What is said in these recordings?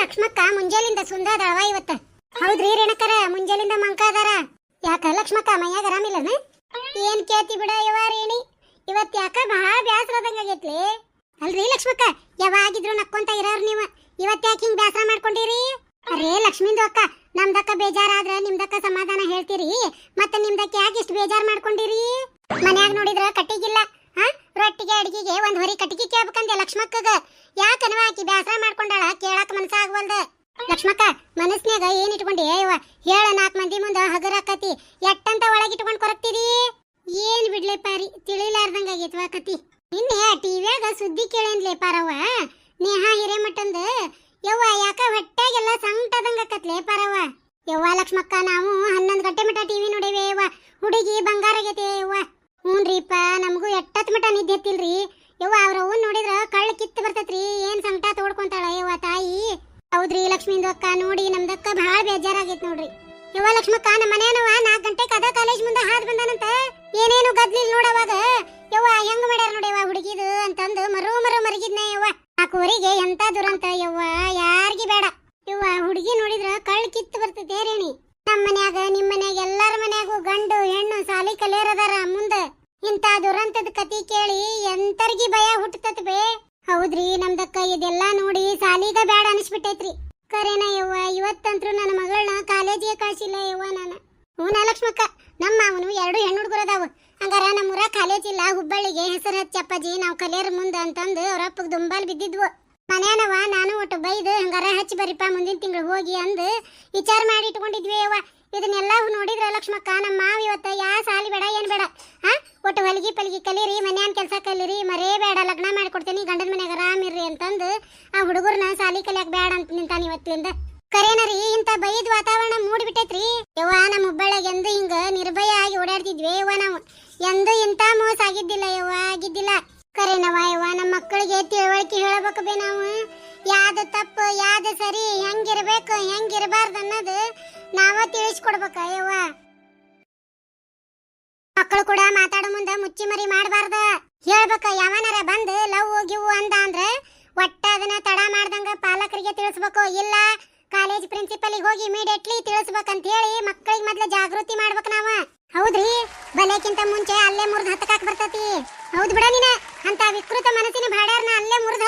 ಲಕ್ಷ್ಮಕ್ಕ ಮುಂಜಾಲಿಂದ ಸುಂದರದಳವ ಇವತ್ತ? ಹೌದ್ರಿ ರೇಣಕರ, ಮುಂಜಾಲಿಂದ ಮಂಕ ಅದಾರ ಯಾಕ ಲಕ್ಷ್ಮಕ್ಕ ಮೈಯಾಗ ಆರಾಮಿಲ್ಲನ? ಏನ್ ಕೇಳ್ತಿ ಬಿಡ ಯವ ರೇಣಿ? ಇವತ್ ಯಾಕ ಬಹಳ ಬ್ಯಾಸರ ಆದಂಗಾಗೈತ್ಲಿ ಅಲ್ರಿ ಲಕ್ಷ್ಮಕ್ಕ, ಯಾವಾಗಿದ್ರು ನಕ್ಕೊಂತ ಇರೋರ್ ನೀವ. ಇವತ್ ಯಾಕೆ ಹಿಂಗ್ ಬ್ಯಾಸರ ಮಾಡ್ಕೊಂಡಿರಿ? ಅರೇ ಲಕ್ಷ್ಮಿಂದು ಅಕ್ಕ, ನಮ್ದಕ್ಕ ಬೇಜಾರಾದ್ರ ನಿಮ್ದಕ್ಕ ಸಮಾಧಾನ ಹೇಳ್ತೀರಿ. ಮತ್ತೆ ನಿಮ್ದಕ್ಕ ಯಾಕೆ ಇಷ್ಟ ಬೇಜಾರ್ ಮಾಡ್ಕೊಂಡಿರಿ? ಮನ್ಯಾಗ ನೋಡಿದ್ರ ಕಟ್ಟಿಗಿಲ್ಲ ಹಾ ರೊಟ್ಟಿಗೆ ಅಡಿಗೆಗೆ ಒಂದ್ ಹೊರಿ ಕಟ್ಟಿಗೆ ಕೇಳ್ಬೇಕಂದೆ ಲಕ್ಷ್ಮಕ್ಕಗ. ಯಾಕನವ ಆಕಿ ಬ್ಯಾಸರ ಮಾಡ್ಕೊಂಡಾಳ? ಕೇಳಾಕ ಮನಸ್ಸಾಗವಲ್ದ. ಲಕ್ಷ್ಮಕ್ಕ, ಮನಸ್ನ್ಯಾಗ ಏನ್ ಇಟ್ಕೊಂಡಿ ಅಯ್ಯವ ಹೇಳ ನಾಲ್ಕು ಮಂದಿ ಮುಂದ ಹಗರಾಕತಿ ಎಟ್ಟಂತ ಒಳಗಿಟ್ಕೊಂಡ್ ಕೊರಕ್ತಿರಿ ಏನ್ ಬಿಡ್ಲಿ ಪಾರಿ? ತಿಳಿಲಾರ್ದಂಗ ಆಗೈತ್ವ ಕತಿ ನಿನ್ನೆ ಟಿವಿಯಾಗ ಸುದ್ದಿ ಕೇಳೇನ್ಲೆ ಪಾರವ್ವ? ನೇಹ ಹಿರೇಮಠಂದ. ಯವ್ವ, ಯಾಕ ಹೊಟ್ಟಾಗೆಲ್ಲ ಸಂಟದಂಗ ಕತ್ಲೆ ಪಾರವ್ವ? ಯವ್ವ ಲಕ್ಷ್ಮಕ್ಕ, ನಾವು ಹನ್ನೊಂದು ಗಂಟೆ ಮಟ ಟಿವಿ ನೋಡೇವೆ ಯವ್ವ ಹುಡುಗಿ ಬಂಗಾರ ಆಗೈತೆ ಯವ್ವ ಹ್ಞೂನ್ರಿಪ್ಪ ನಮಗೂ ಎಟ್ಟತ್ ಮಟ ನಿದ್ದೆ ಎತ್ತಿಲ್ರಿ ಯವ್ವ, ಅವ್ರ ಅವ್ವನ್ ನೋಡಿದ್ರ ಕಳ್ಳ ಕಿತ್ತು ಬರ್ತೈತ್ರಿ, ಏನ್ ಸಂಕಟ ತೋಡ್ಕೊಂತಾಳ ಯವ್ವ ತಾಯಿ? ಹೌದ್ರಿ ಲಕ್ಷ್ಮಿಂದು ಅಕ್ಕ, ನೋಡಿ ನಮ್ದಕ್ಕ ಬಹಳ ಬೇಜಾರಾಗೈತ್ ನೋಡ್ರಿ. ಯವ್ವ ಲಕ್ಷ್ಮಕ್ಕ, ನಮ್ಮ ಮನೆಯನವ ನಾಲ್ಕು ಗಂಟೆ ಅದ ಕಾಲೇಜ್ ಮುಂದೆ ಹಾದ್ ಬಂದಾನಂತ? ಏನೇನು ಗದ್ಲಿಲ್ ನೋಡವಾಗ ಯವ್ವ, ಹೆಂಗ್ ಮಾಡ್ಯಾರ ಯವ್ವ ಹುಡುಗಿದು ಅಂತಂದು ಮರು ಮರು ಮರಗಿದ್ನೆ ಯವ್ವ. ಆ ಕೋರಿಗೆ ಎಂತ ದುರಂತ ಯವ್ವ, ಯಾರಿಗಿ ಬೇಡ. ಯವ್ವ, ಹುಡುಗಿ ನೋಡಿದ್ರ ಕಳ್ಳ ಕಿತ್ತು ಬರ್ತೈತೆ ರೇಣಿ ನಮ್ಮ ಮನ್ಯಾಗ ನಿಮ್ಮ ಮನ್ಯಾಗ, ಎಲ್ಲಾರ ಮನ್ಯಾಗೂ ಗಂಡು, ಹೆಣ್ಣು, ಸಾಲಿ ಕಲಿಯರದಾರ ಮುಂದ. ಇಂತ ದುರಂತದ ಕತಿ ಕೇಳಿ ಎಂತರ್ಗಿ ಭಯ ಹುಟ್ಟತತ್ ಬೇ. ಹೌದ್ರಿ ನಮ್ದಕ್ಕ ಇದೆಲ್ಲಾ ನೋಡಿ ಸಾಲಿಗ ಬ್ಯಾಡ ಅನಿಸ್ಬಿಟ್ಟೈತ್ರಿ. ಕರೇನ ಯವ್ವ, ಇವತ್ತಂತ್ರು ನನ್ನ ಮಗಳನ್ನ ಕಾಲೇಜಿಗೆ ಕಳ್ಸಿಲ್ಲ ಯವ್ವ ನಾನು. ಹ್ಞೂ ಲಕ್ಷ್ಮಕ್ಕ, ನಮ್ಮ ಅವನು ಎರಡು ಹೆಣ್ಣು ಹುಡುಗರು ಅದಾವ. ಹಂಗಾರ ನಮ್ಮೂರ ಕಾಲೇಜ್ ಇಲ್ಲ ಹುಬ್ಬಳ್ಳಿಗೆ ಹೆಸರು ಹಚ್ಚಪ್ಪಾಜಿ ನಾವು ಕಲಿಯರ ಮುಂದೆ ಅಂತಂದು ಅವರಪ್ಪಗೆ ದುಂಬಾಲ್ ಬಿದ್ದಿದ್ವು. ಮನ್ಯಾನವ, ನಾನು ಒಟ್ಟು ಬೈದು ಹಂಗಾರ ಹಚ್ಚಿ ಬರಿಪ್ಪ ಮುಂದಿನ ತಿಂಗಳು ಹೋಗಿ ಅಂದು ವಿಚಾರ ಮಾಡಿ ಇಟ್ಕೊಂಡಿದ್ವಿ ಅವ್ವ ಇದನ್ನೆಲ್ಲ ನೋಡಿದ್ರೆ ಲಕ್ಷ್ಮಕ್ಕ, ನಮ್ಮ ಮಾವ ಇವತ್ತು, ಯಾ ಸಾಲಿ ಬೇಡ, ಏನು ಬೇಡ. ಹಾ, ಒಟ್ಟು ಹೊಲಿಗೆ ಪಲಿಗೆ ಕಲೀರಿ, ಮನ್ಯಾನ ಕೆಲಸ ಕಲೀರಿ, ಮರೇ ಬೇಡ, ಲಗ್ನ ಮಾಡ್ಕೊಡ್ತೀನಿ ಗಂಡನ ಮನ್ಯಾಗ ಆರಾಮಿರ್ರಿ ಅಂತಂದು ಆ ಹುಡುಗರ್ನ ಸಾಲಿ ಕಲಿಯಕ್ಕೆ ಬೇಡ ಅಂತ ನಿಂತಾನ ಇವತ್ತಿಂದ. ಕರೇನರಿ ಇಂಥ ಬೈದ್ ವಾತಾವರಣ ಮೂಡ್ಬಿಟ್ಟೈತ್ರಿ. ಯವ್ವ, ನಮ್ಮ ಹುಬ್ಬಳ್ಳಿಗೆ ಎಂದು ಹಿಂಗ ನಿರ್ಭಯ ಆಗಿ ಓಡಾಡ್ತಿದ್ವಿ ಯವ್ವ ನಾವು. ಎಂದು ಇಂಥ ಮೋಸ ಆಗಿದ್ದಿಲ್ಲ ಯವ್ವ, ಆಗಿದ್ದಿಲ್ಲ. ಕರೇನವ ಯವ್ವ ನಮ್ಮ ಮಕ್ಕಳಿಗೆ ತಿಳುವಳಿಕೆ ಹೇಳಬೇಕಬೇ ನಾವು. ಯಾವ್ದು ತಪ್ಪು, ಯಾವ್ದು ಸರಿ, ಹೆಂಗಿರ್ಬೇಕು, ಹೆಂಗಿರಬಾರ್ದು ಅನ್ನೋದು ನಾವ ತಿಳಿಸ್ಕೊಡ್ಬೇಕ ಯವ್ವ. ಮಕ್ಕಳು ಕೂಡ ಮಾತಾಡೋ ಮುಂದೆ ಮುಚ್ಚಿ ಮರಿ ಮಾಡಬಾರ್ದ. ಹೇಳ್ಬೇಕ, ಯಾವನಾರ ಬಂದು ಲವ್, ಗಿವ್ ಅಂದ ಅಂದ್ರೆ ಒಟ್ಟ ಅದನ್ನ ತಡ ಮಾಡ್ದಂಗ ಪಾಲಕರಿಗೆ ತಿಳಿಸ್ಬೇಕು. ಇಲ್ಲ ಕಾಲೇಜ್ ಪ್ರಿನ್ಸಿಪಲ್ಗೆ ಹೋಗಿ ಇಮಿಡಿಯೇಟ್ಲಿ ತಿಳಿಸ್ಬೇಕಂತ ಹೇಳಿ ಮಕ್ಕಳಿಗೆ ಮೊದ್ಲು ಜಾಗೃತಿ ಮಾಡ್ಬೇಕು ನಾವ. ಹೌದ್ರಿ? ಬಲೆಕ್ಕಿಂತ ಮುಂಚೆ ಅಲ್ಲೇ ಮುರಿದು ಹತ್ತಕಾಕ್ ಬರ್ತತಿ. ಹೌದು ಬಿಡ ನೀನ. ಅಂತ ವಿಕೃತ ಮನಸ್ಸಿನ ಭಾಡ್ಯಾರ್ನ ಅಲ್ಲೇ ಮುರಿದು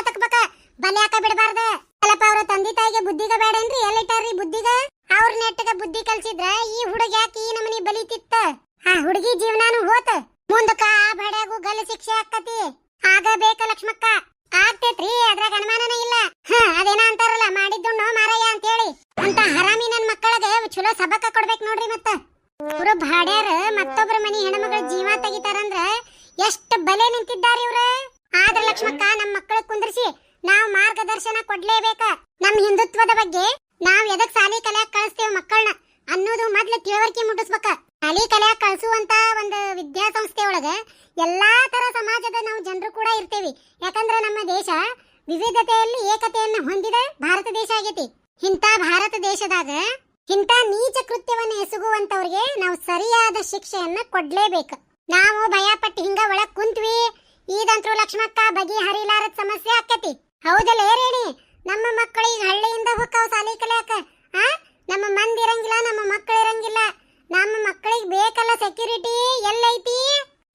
ಬಲೆ ಹಾಕ ಬಿಡಬಾರ್ದ. ಅಲ್ಲಪ್ಪ ಅವ್ರ ತಂದೆ ತಾಯಿಗೆ ಬುದ್ಧಿಗ ಬೇಡೇನ್ರಿ ಎಲ್ಲಿಟ್ಟಾರ್ರಿ ಬುದ್ಧಿಗ? ಅವ್ರ ನೆಟ್ಟಗ ಬುದ್ಧಿ ಕಲ್ಸಿದ್ರ ಈ ಹುಡುಗ ಯಾಕೆ ಈ ನಮನಿ ಬಲಿತಿತ್ತ ಆ ಹುಡುಗಿ ಜೀವನಾನು ಹೋತ. ಮುಂದಕ್ಕ ಆ ಭಾಡ್ಯಾಗು ಗಲ್ಲ ಶಿಕ್ಷೆ ಆಗ ಬೇಕ ಲಕ್ಷ್ಮಕ್ಕ. ಆಗ್ತೈತ್ರಿ, ಅದ್ರಾಗ ಅನುಮಾನನೇ ಇಲ್ಲ. ಹ, ಅದೇನ ಅಂತಾರಲ್ಲ ನೋ ಮಾರಯ್ಯ ಅಂತ ಹೇಳಿ ಅಂತ ಹರಾಮಿ ನನ್ ಮಕ್ಕಳಗೆ ಚಲೋ ಸಬಕ ಕೊಡ್ಬೇಕು ನೋಡ್ರಿ ಮತ್ತ. ಇವ್ರು ಭಾಡ್ಯಾರ ಮತ್ತೊಬ್ಬರ ಮನಿ ಹೆಣ್ಮಗಳ ಜೀವ ತೆಗಿತಾರಂದ್ರ ಎಷ್ಟು ಬಲೆ ನಿಂತಿದ್ದಾರೆ ಇವ್ರ. ಆದ್ರ ಲಕ್ಷ್ಮಕ್ಕ, ನಮ್ ಮಕ್ಕಳ ಕುಂದ್ರಿಸಿ ನಾವು ಮಾರ್ಗದರ್ಶನ ಕೊಡ್ಲೇಬೇಕ. ನಮ್ಮ ಹಿಂದುತ್ವದ ಬಗ್ಗೆ ನಾವು ಎದಕ್ ಸಾಲಿ ಕಲಿಯಾಕ್ ಕಳಿಸ್ತೇವ್ ಮಕ್ಕಳನ್ನ ಅನ್ನೋದು ಮೊದ್ಲು ತಿಳುವಳಿಕೆ ಮುಟ್ಟಿಸ್ಬೇಕ. ಸಾಲಿ ಕಲಿಯಾಕ್ ಕಳಿಸುವಂತ ಒಂದು ವಿದ್ಯಾಸಂಸ್ಥೆ ಒಳಗ ಎಲ್ಲಾ ತರ ಸಮಾಜದ ನಾವು ಜನರು ಕೂಡ ಇರ್ತೇವಿ. ಯಾಕಂದ್ರ ನಮ್ಮ ದೇಶ ವಿವಿಧತೆಯಲ್ಲಿ ಏಕತೆಯನ್ನ ಹೊಂದಿದ ಭಾರತ ದೇಶ ಆಗೇತಿ. ಇಂಥ ಭಾರತ ದೇಶದಾಗ ಇಂಥ ನೀಚ ಕೃತ್ಯವನ್ನ ಎಸಗುವಂತವ್ರಿಗೆ ನಾವು ಸರಿಯಾದ ಶಿಕ್ಷೆಯನ್ನ ಕೊಡ್ಲೇಬೇಕು. ನಾವು ಭಯ ಪಟ್ಟು ಹಿಂಗ ಒಳಗ್ ಕುಂತ್ವಿ, ಈದಂತ್ರು ಲಕ್ಷ್ಮಕ್ಕ ಬಗೆ ಹರಿಲಾರದ ಸಮಸ್ಯೆ ಆಕತಿ. ಹೌದಲ್ಲ ಏರೇಣಿ ನಮ್ಮ ಮಕ್ಕಳಿಗೆ ಹಳ್ಳಿಯಿಂದ ಹೋಗ್ತಾವ ಸಾಲಿ ಕಲಿಯಾಕ, ಆ? ನಮ್ಮ ಮಂದಿ ಇರಂಗಿಲ್ಲ, ನಮ್ಮ ಮಕ್ಕಳು ಇರಂಗಿಲ್ಲ. ನಮ್ಮ ಮಕ್ಕಳಿಗೆ ಬೇಕಲ್ಲ ಸೆಕ್ಯೂರಿಟಿ ಎಲ್ಲೈತಿ?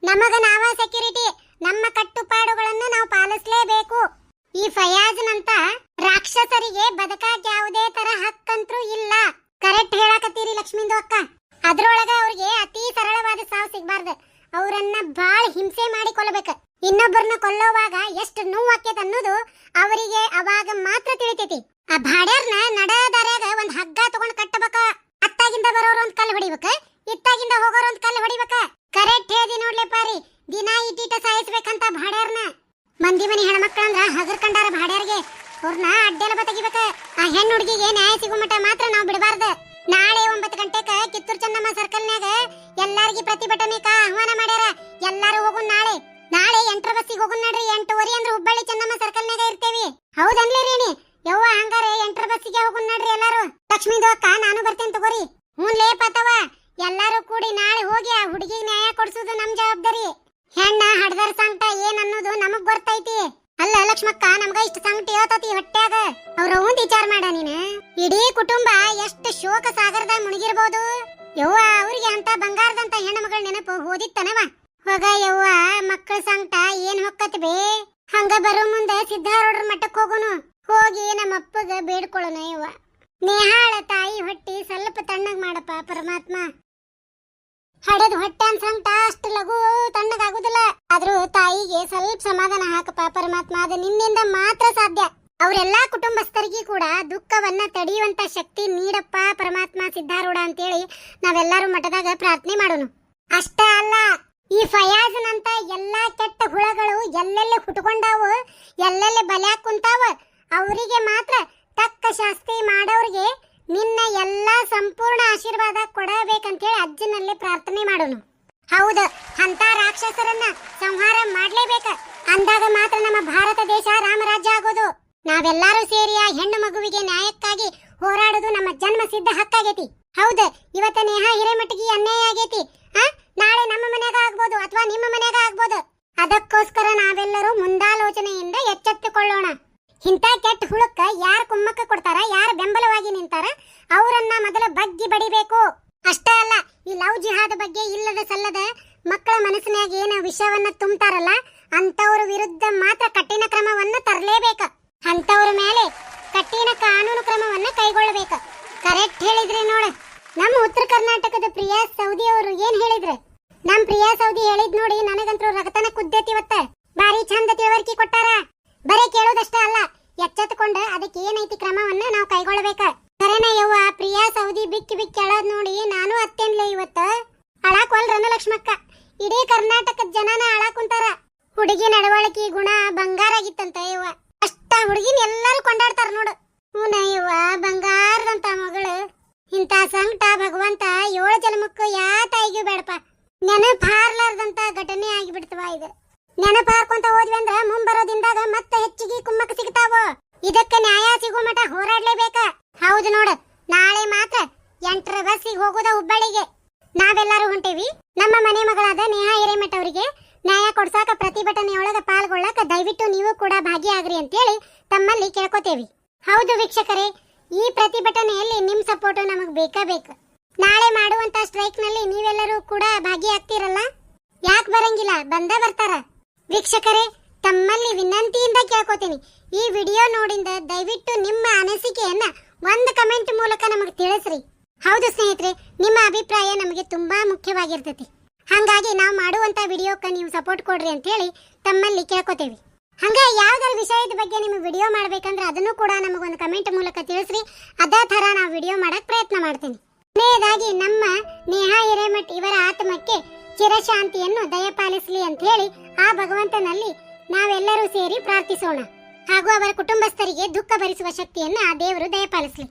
ನಮಗ ನಾವ ಸೆಕ್ಯೂರಿಟಿ ನಮ್ಮ ಕಟ್ಟುಪಾಡುಗಳನ್ನ ನಾವು ಪಾಲಿಸ್ಲೇಬೇಕು. ಈ ಫಯಾಜ್ನಂತ ರಾಕ್ಷಸರಿಗೆ ಬದುಕಾಕ ಯಾವುದೇ ತರ ಹಕ್ಕಂತ್ರು ಇಲ್ಲ ಕರೆಕ್ಟ್ ಹೇಳಕತ್ತೀರಿ ಲಕ್ಷ್ಮಿಂದು ಅಕ್ಕ ಅದ್ರೊಳಗ ಅವ್ರಿಗೆ ಅತಿ ಸರಳವಾದ ಸಾವು ಸಿಗ್ಬಾರ್ದು ಅವರನ್ನ ಬಾಳ ಹಿಂಸೆ ಮಾಡಿ ಕೊಲ್ಲಬೇಕು ಇನ್ನೊಬ್ಬರನ್ನ ಕೊಲ್ಲೋವಾಗ ಎಷ್ಟು ನೋವು ಆಕೇತ ಅನ್ನೋದು ಅವರಿಗೆ ಅವಾಗ ಮಾತ್ರ ತಿಳಿತೈತಿ. ಆ ಭಾಡ್ಯಾರ್ನ ನಡ ಒಂದು ಹಗ್ಗ ತಗೊಂಡ್ ಕಟ್ಟಬೇಕ. ಅತ್ತಾಗಿಂದ ಬರೋರು ಒಂದ್ ಕಲ್ಲು ಹೊಡಿಬೇಕ. ಇತ್ತಾಗಿಂದ ಹೋಗೋರು ಒಂದ್ ಕಲ್ಲು ಹೊಡಿಬೇಕ. ಕರೆಕ್ಟ್ ಹೇಳಿ ನೋಡ್ಲೆ ಪಾರಿ. ದಿನ ಇಟ್ಟಿಟ ಸಾಯಿಸ್ಬೇಕಂತ ಭಾಡ್ಯಾರ್ನ. ಮಂದಿ ಮನಿ ಹೆಣ್ಮಕ್ಳಂದ್ರ ಹಗರ್ ಕಂಡಾರ ಭಾಡ್ಯಾರ್ಗೆ. ಅವ್ರನ್ನ ಅಡ್ಡೆಲ ತೆಗಿಬೇಕ. ಆ ಹೆಣ್ಣು ಹುಡುಗಿಗೆ ನ್ಯಾಯ ಸಿಗೋ ಮಟ್ಟ ಮಾತ್ರ ನಾವು ಬಿಡಬಾರ್ದು. ನಾಳೆ ಒಂಬತ್ತು ಗಂಟೆಕ ಕಿತ್ತೂರು ಚೆನ್ನಮ್ಮ ಸರ್ಕಲ್ನ್ಯಾಗ ಎಲ್ಲಾರ್ಗಿ ಪ್ರತಿಭಟನೆಕ ಆಹ್ವಾನ ಮಾಡ್ಯಾರ. ಎಲ್ಲಾರು ಹೋಗು ನಾಳೆ. ನಾಳೆ ಎಂಟರ ಬಸ್ಸಿಗೆ ಹೋಗುನ್ ನಡ್ರಿ. ಎಂಟುವರೆ ಅಂದ್ರೆ ಹುಬ್ಬಳ್ಳಿ ಚೆನ್ನಮ್ಮ ಸರ್ಕಲ್ನ್ಯಾಗ ಇರ್ತೇವಿ. ಹೌದನ್ಲೇ ರೇಣಿ. ಯವ್ವ ಹಂಗಾರೆ ಎಂಟರ ಬಸ್ಸಿಗೆ ಹೋಗುನ್ ನಡ್ರಿ ಎಲ್ಲಾರು. ಲಕ್ಷ್ಮೀ ಅಕ್ಕ ನಾನು ಬರ್ತೇನೆ ತಗೋರಿ. ಹ್ಞೂ ಅಥವ ಎಲ್ಲಾರು ಕೂಡಿ ನಾಳೆ ಹೋಗಿ ಆ ಹುಡುಗಿಗೆ ನ್ಯಾಯ ಕೊಡ್ಸೋದು ನಮ್ ಜವಾಬ್ದಾರಿ. ಹೆಣ್ಣ ಹಡದರ್ ಸಂಕಟ ಏನ್ ಅನ್ನೋದು ನಮಗ್ ಗೊತ್ತೈತಿ ಅಲ್ಲ ಲಕ್ಷ್ಮಕ್ಕ, ನಮ್ಗ ಇಷ್ಟ ಸಂಗತಿ ಹೇಳ್ತತಿ ಹೊಟ್ಟ್ಯಾಗ ಅವ್ರ ಒಂದ್ ವಿಚಾರ ಮಾಡ ನೀನ. ಇಡೀ ಕುಟುಂಬ ಎಷ್ಟು ಶೋಕ ಸಾಗರದಾಗ ಮುಳುಗಿರ್ಬೋದು. ಯವ್ವ, ಅವ್ರಿಗೆ ಅಂತ ಬಂಗಾರದಂತ ಹೆಣ್ಮಗಳ ನೆನಪು ಓದಿತ್ತನವ? ಹೋಗ ಯವ್ವ, ಮಕ್ಕಳ ಸಂಕಟ ಏನ್ ಹೊಕ್ಕತ್ ಬೇ? ಹಂಗ ಬರೋ ಮುಂದೆ ಸಿದ್ಧಾರೂಢರ ಮಠಕ್ ಹೋಗುನು. ಹೋಗಿ ನಮ್ಮ ಅಪ್ಪಗ ಬೇಡ್ಕೊಳ್ಳೋಣ ಯವ್ವ. ನೇಹಾಳ ತಾಯಿ ಹೊಟ್ಟಿ ಸ್ವಲ್ಪ ತಣ್ಣಗ್ ಮಾಡಪ್ಪ ಪರಮಾತ್ಮ. ಹಡದ್ ಹೊಟ್ಟೆ ಅನ್ ಸಂಕಟ ಅಷ್ಟು ಲಘು ತಣ್ಣಗಾಗುದಿಲ್ಲ. ಆದ್ರೂ ತಾಯಿಗೆ ಸ್ವಲ್ಪ ಸಮಾಧಾನ ಹಾಕಪ್ಪ ಪರಮಾತ್ಮ. ಅದು ನಿನ್ನಿಂದ ಮಾತ್ರ ಸಾಧ್ಯ. ಅವರೆಲ್ಲಾ ಕುಟುಂಬಸ್ಥರಿಗೆ ಕೂಡ ದುಃಖವನ್ನ ತಡೆಯುವಂತ ಶಕ್ತಿ ನೀಡಪ್ಪ ಪರಮಾತ್ಮ ಸಿದ್ಧಾರೂಢ ಅಂತೇಳಿ ನಾವೆಲ್ಲರೂ ಮಠದಾಗ ಪ್ರಾರ್ಥನೆ ಮಾಡೋಣ ಅಷ್ಟೇ ಅಲ್ಲ, ಈ ಫಯಾಜ್ನಂತ ಎಲ್ಲಾ ಕೆಟ್ಟ ಹುಳಗಳು ಎಲ್ಲೆಲ್ಲಿ ಹುಟ್ಕೊಂಡಾವು, ಎಲ್ಲೆಲ್ಲಿ ಬಲ್ಯಾಕ್ ಕುಂತಾವ, ಅವರಿಗೆ ಮಾತ್ರ ತಕ್ಕ ಶಾಸ್ತಿ ಮಾಡೋರಿಗೆ ನಿನ್ನ ಎಲ್ಲಾ ಸಂಪೂರ್ಣ ಆಶೀರ್ವಾದ ಕೊಡಬೇಕಂತೇಳಿ ಅಜ್ಜನಲ್ಲಿ ಪ್ರಾರ್ಥನೆ ಮಾಡೋಣ ಹೌದು ಅಂತ ರಾಕ್ಷಸರನ್ನ ಸಂಹಾರ ಮಾಡ್ಲೇಬೇಕ. ಅಂದಾಗ ಮಾತ್ರ ನಮ್ಮ ಭಾರತ ದೇಶ ರಾಮರಾಜ್ಯ ಆಗೋದು. ನಾವೆಲ್ಲರೂ ಸೇರಿ ಆ ಹೆಣ್ಣು ಮಗುವಿಗೆ ನ್ಯಾಯಕ್ಕಾಗಿ ಹೋರಾಡೋದು ನಮ್ಮ ಜನ್ಮ ಸಿದ್ಧ ಹಕ್ಕಾಗೈತಿ. ಹೌದು, ಇವತ್ತ ನೇಹ ಹಿರೇಮಟ್ಟಿಗೆ ಅನ್ಯಾಯ ಆಗೈತಿ. ಆ? ನಾಳೆ ನಮ್ಮ ಮನೆಗ ಆಗ್ಬೋದು ಅಥವಾ ನಿಮ್ಮ ಮನೆಗ ಆಗ್ಬೋದು. ಅದಕ್ಕೋಸ್ಕರ ನಾವೆಲ್ಲರೂ ಮುಂದಾಲೋಚನೆಯಿಂದ ಎಚ್ಚೆತ್ತುಕೊಳ್ಳೋಣ. ಇಂಥ ಕೆಟ್ಟ ಹುಳಕ್ಕ ಯಾರು ಕುಮ್ಮಕ್ಕ ಕೊಡ್ತಾರ, ಯಾರು ಬೆಂಬಲವಾಗಿ ನಿಂತಾರ, ಅವರನ್ನ ಮೊದಲು ಬಗ್ಗಿ ಬಡಿಬೇಕು. ಅಷ್ಟೇ ಅಲ್ಲ, ಈ ಲವ್ ಜಿಹಾದ್ ಬಗ್ಗೆ ಇಲ್ಲದ ಸಲ್ಲದ ಮಕ್ಕಳ ಮನಸ್ಸಿನಾಗ ಏನ ವಿಷಯವನ್ನ ತುಂಬತಾರಲ್ಲ ಅಂತವ್ರ ವಿರುದ್ಧ ಮಾತ್ರ ಕಠಿಣ ಕ್ರಮವನ್ನು ತರಲೇಬೇಕ. ಅಂತವ್ರ ಮೇಲೆ ಕಠಿಣ ಕಾನೂನು ಕ್ರಮವನ್ನ ಕೈಗೊಳ್ಳಬೇಕು. ಕರೆಕ್ಟ್ ಹೇಳಿದ್ರಿ ನೋಡ. ನಮ್ಮ ಉತ್ತರ ಕರ್ನಾಟಕದ ಪ್ರಿಯಾ ಸೌದಿ ಅವರು ಏನ್ ಹೇಳಿದ್ರೆ? ನಮ್ ಪ್ರಿಯಾ ಸೌದಿ ಹೇಳಿದ್ ನೋಡಿ ನನಗಂತೂ ರಗತನ ಕುದ್ದೈತಿ ಇವತ್ತ. ಬಾರಿ ಚಂದ ತಿಳುವಳಿಕೆ ಕೊಟ್ಟಾರ. ಬರೀ ಕೇಳೋದಷ್ಟೇ ಅಲ್ಲ, ಎಚ್ಚೆತ್ತುಕೊಂಡು ಅದಕ್ಕೆ ಏನೈತಿ ಕ್ರಮವನ್ನ ನಾವು ಕೈಗೊಳ್ಳಬೇಕ. ಕರೆನ ಯವ್ವ, ಪ್ರಿಯಾ ಸೌದಿ ಬಿಕ್ಕಿ ಬಿಕ್ಕಿ ಅಳೋದ್ ನೋಡಿ ನಾನು ಅತ್ತೇನ್ಲೆ ಇವತ್ತ? ಅಳಾಕ್ ವಲ್ರನ ಲಕ್ಷ್ಮಕ್ಕ. ಇಡೀ ಕರ್ನಾಟಕದ ಜನನ ಅಳಾಕ್ ಕುಂತಾರ. ಹುಡುಗಿ ನಡವಳಿಕೆ ಗುಣ ಬಂಗಾರ ಆಗಿತ್ತಂತ ಯವ್ವ. ಹುಡುಗಿನ ಎಲ್ಲರೂ ಕೊಂಡಾಡ್ತಾರ ನೋಡು. ಹೂನ ಯವ್ವ ಬಂಗಾರದಂತ ಮಗಳು. ಇಂಥ ಸಂಕಟ ಭಗವಂತ ಏಳು ಜನ್ಮಕ್ಕೂ ಯಾ ತಾಯಿಗೂ ಬೇಡಪ್ಪ. ನೆನಪಾರ್ಲಾರ್ದಂತ ಘಟನೆ ಆಗಿಬಿಡ್ತವ ಇದು. ಹಾಕೊಂತ ಹೋದ್ವಿ ಅಂದ್ರ ಮುಂಬರೋದಿಂದಾಗ ಮತ್ತೆ ಹೆಚ್ಚಿಗೆ ಕುಮ್ಮಕ್ಕ ಸಿಗ್ತಾವ. ಇದಕ್ಕೆ ನ್ಯಾಯ ಸಿಗೋ ಮಠ ಹೋರಾಡ್ಲೇಬೇಕ. ಹೌದು ನೋಡು, ನಾಳೆ ಮಾತ್ರ ಎಂಟರ ಬಸ್ಸಿಗೆ ಹೋಗೋದ ಹುಬ್ಬಳ್ಳಿಗೆ. ನಾವೆಲ್ಲರೂ ಹೊಂಟೇವಿ. ನಮ್ಮ ಮನೆ ಮಗಳಾದ ನೇಹಾ ಹಿರೇಮಠ ಅವರಿಗೆ ನ್ಯಾಯ ಕೊಡ್ಸಾಕ ಪ್ರತಿಭಟನೆಯೊಳಗ ಪಾಲ್ಗೊಳ್ಳಕ ದಯವಿಟ್ಟು ನೀವು ಕೂಡ ಭಾಗಿಯಾಗ್ರಿ ಅಂತೇಳಿ ತಮ್ಮಲ್ಲಿ ಕೇಳ್ಕೊತೇವಿ. ಹೌದು ವೀಕ್ಷಕರೇ, ಈ ಪ್ರತಿಭಟನೆಯಲ್ಲಿ ನಿಮ್ ಸಪೋರ್ಟ್ ನಮಗ್ ಬೇಕಾ ಬೇಕು. ನಾಳೆ ಮಾಡುವಂತ ಸ್ಟ್ರೈಕ್ನಲ್ಲಿ ನೀವೆಲ್ಲರೂ ಕೂಡ ಭಾಗಿಯಾಗ್ತೀರಲ್ಲ? ಯಾಕೆ ಬರಂಗಿಲ್ಲ? ಬಂದ ಬರ್ತಾರ. ವೀಕ್ಷಕರೇ, ತಮ್ಮಲ್ಲಿ ವಿನಂತಿಯಿಂದ ಕೇಳ್ಕೊತೀನಿ. ಈ ವಿಡಿಯೋ ನೋಡಿಂದ ದಯವಿಟ್ಟು ನಿಮ್ಮ ಅನಿಸಿಕೆಯನ್ನ ಒಂದು ಕಮೆಂಟ್ ಮೂಲಕ ನಮಗೆ ತಿಳಿಸ್ರಿ. ಹೌದು ಸ್ನೇಹಿತರೆ, ನಿಮ್ಮ ಅಭಿಪ್ರಾಯ ನಮಗೆ ತುಂಬಾ ಮುಖ್ಯವಾಗಿರ್ತೈತಿ. ಹಾಗಾಗಿ ನಾವು ಮಾಡುವಂತ ವಿಡಿಯೋಕ್ಕೆ ನೀವು ಸಪೋರ್ಟ್ ಕೊಡ್ರಿ ಅಂತ ಹೇಳಿ ತಮ್ಮಲ್ಲಿ ಕೇಳ್ಕೋತೀವಿ. ಹಂಗೆ ಯಾವ್ದಾರ ವಿಷಯದ ಬಗ್ಗೆ ನಿಮ್ಮ ವಿಡಿಯೋ ಮಾಡ್ಬೇಕಂದ್ರೆ ಅದನ್ನು ಕೂಡ ನಮಗೊಂದು ಕಮೆಂಟ್ ಮೂಲಕ ತಿಳಿಸ್ರಿ. ಅದೇ ತರ ನಾವು ವಿಡಿಯೋ ಮಾಡಕ್ ಪ್ರಯತ್ನ ಮಾಡ್ತೀನಿ. ಕೊನೆಯದಾಗಿ ನಮ್ಮ ನೇಹಾ ಹಿರೇಮಠ್ ಇವರ ಆತ್ಮಕ್ಕೆ ಚಿರಶಾಂತಿಯನ್ನು ದಯಪಾಲಿಸಲಿ ಅಂತ ಹೇಳಿ ಆ ಭಗವಂತನಲ್ಲಿ ನಾವೆಲ್ಲರೂ ಸೇರಿ ಪ್ರಾರ್ಥಿಸೋಣ. ಹಾಗೂ ಅವರ ಕುಟುಂಬಸ್ಥರಿಗೆ ದುಃಖ ಭರಿಸುವ ಶಕ್ತಿಯನ್ನು ಆ ದೇವರು ದಯಪಾಲಿಸಲಿ.